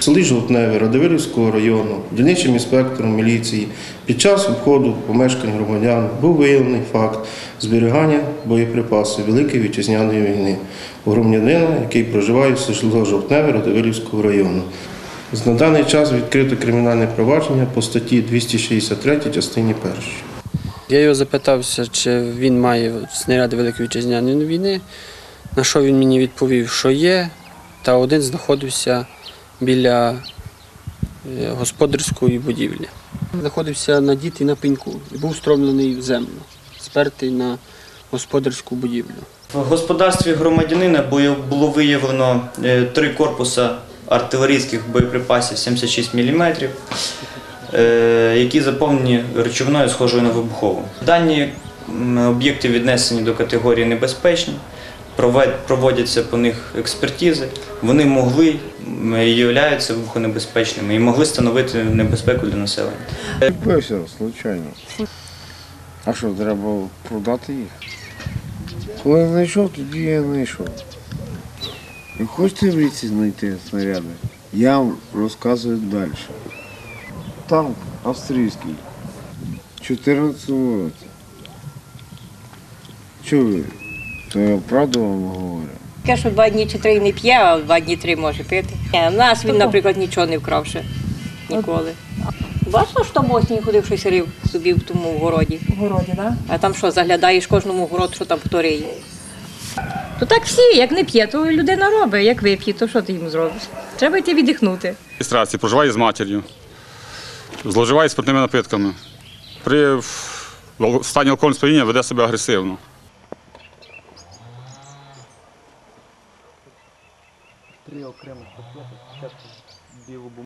В селі Жовтневе району дільничим інспектором міліції під час обходу помешкань громадян був виявлений факт зберігання боєприпасів Великої вітчизняної війни у громадянина, який проживає в село Жовтневе Радивилівського району. На даний час відкрито кримінальне провадження по статті 263 частині 1. Я його запитався, чи він має снаряди Великої вітчизняної війни, на що він мені відповів, що є, та один знаходився біля е, господарської будівлі. Знаходився надітий на пеньку і був стромлений в землю, спертий на господарську будівлю. В господарстві громадянина було виявлено е, три корпуса артилерійських боєприпасів 76 мм, які заповнені речовиною схожою на вибухову. Дані об'єкти віднесені до категорії небезпечні, проводяться по них експертизи. Вони могли і являються вибухонебезпечними і могли становити небезпеку для населення. Купився, случайно. А що, треба продати їх? Коли знайшов, тоді я знайшов. І хочете в ліці знайти снаряди? Я вам розказую далі. Танк австрійський. 14 році. Чого ви? То я правду вам говорю. Таке, що два дні чи три не п'є, а два дні три може пити. В нас він, наприклад, нічого не вкрав ще. Ніколи. Бачила, що там осінь ходив щось рив собі в тому городі. В городі, так? А там що, заглядаєш кожному город, що там хто риє. То так всі, як не п'є, то людина робить, як вип'є, то що ти йому зробиш? Треба йти віддихнути. реєстрації, проживає з матір'ю, зловживає спиртними напитками. При стані алкогольного сп'яніння веде себе агресивно. три окремих пакети. Спочатку білу бумагу.